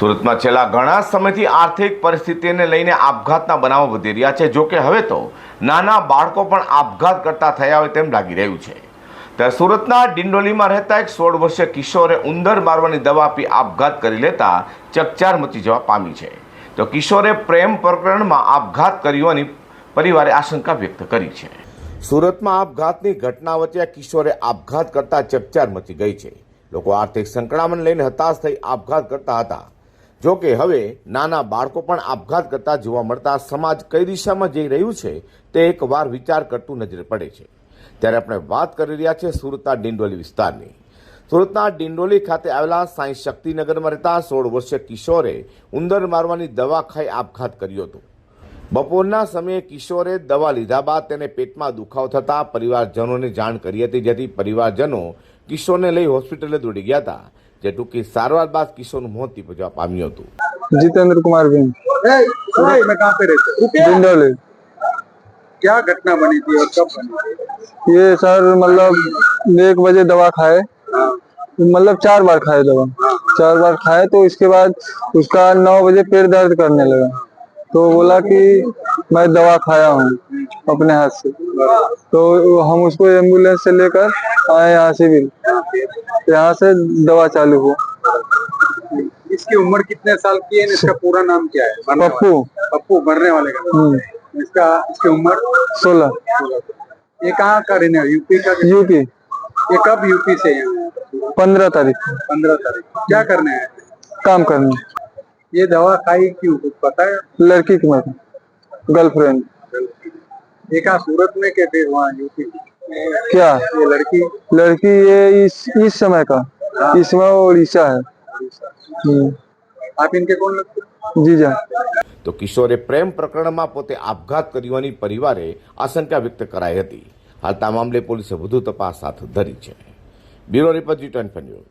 સુરતમાં છેલ્લા ઘણા સમયથી આર્થિક પરિસ્થિતિને લઈને આપઘાતના બનાવો વધી રહ્યા છે. જોકે હવે તો નાના બાળકો પણ આપઘાત કરતા થયા હોય તેમ લાગી રહ્યું છે. ત્યારે સુરતના ડિંડોલીમાં રહેતા એક સોળ વર્ષીય કિશોરે ઉંદર મારવાની દવા આપી આપઘાત કરી લેતા ચકચાર મચી જવા પામી છે. તો કિશોરે પ્રેમ પ્રકરણમાં આપઘાત કર્યોની પરિવારે આશંકા વ્યક્ત કરી છે. સુરતમાં આપઘાતની ઘટના વચ્ચે કિશોરે આપઘાત કરતા ચકચાર મચી ગઈ છે. લોકો આર્થિક સંકળામણ લઈને હતાશ થઈ આપઘાત કરતા હતા. જો કે હવે નાના બાળકો પણ આપઘાત કરતા જોવા મળતા સમાજ કઈ દિશામાં જઈ રહ્યું છે તે એકવાર વિચાર કરતું નજરે પડે છે. ત્યારે આપણે વાત કરી રહ્યા છીએ સુરતના ડિંડોલી વિસ્તારની. સુરતના ડિંડોલી ખાતે આવેલા સાંઈ શક્તિનગરમાં રહેતા સોળ વર્ષીય કિશોરે ઉંદર મારવાની દવા ખાઈ આપઘાત કર્યો હતો. બપોરના સમયે કિશોરે દવા લીધા બાદ તેને પેટમાં દુખાવો થતા પરિવારજનોને જાણ કરી હતી, જેથી પરિવારજનો કિશોરને લઈ હોસ્પિટલે દોડી ગયા હતા. જે ટૂંકી સારવાર બાદ કિશોરનું મોત નીપજવા પામ્યું હતું जितेंद्र कुमार बिन सूरत में कहाँ पे रहते हो डिंडोली क्या घटना बनी थी और कब बनी थी ये सर मतलब एक बजे दवा खाए मतलब चार बार खाए दवा चार बार खाए तो इसके बाद उसका नौ बजे पेट दर्द करने लगा तो बोला कि मैं दवा खाया हूँ अपने हाथ से तो हम उसको एंबुलेंस से लेकर आए यहाँ से भी। यहाँ से दवा चालू हुआ इसकी उम्र कितने साल की है? इसका पूरा नाम क्या है? पप्पू। पप्पू मरने वाले का। हम्म, इसका इसकी उम्र? सोलह। ये कहाँ का रहने यूपी का यूपी। ये कब यूपी से यहाँ? पंद्रह तारीख। पंद्रह तारीख। क्या करने थे? काम करने। ये दवा खाई क्यों? कुछ पता है? लड़की की मत गर्लफ्रेंड ये कहा सूरत में के फिर वहाँ यूपी में? क्या ये लड़की लड़की ये इस इस समय का इस समय वो उड़ीसा है हम्म, आप इनके कौन लगते हो? जीजा તો કિશોરે પ્રેમ પ્રકરણમાં પોતે આપઘાત કર્યોની પરિવારે આશંકા વ્યક્ત કરાઈ હતી હાલ આ મામલે પોલીસે વધુ તપાસ હાથ ધરી છે bureau report G twenty news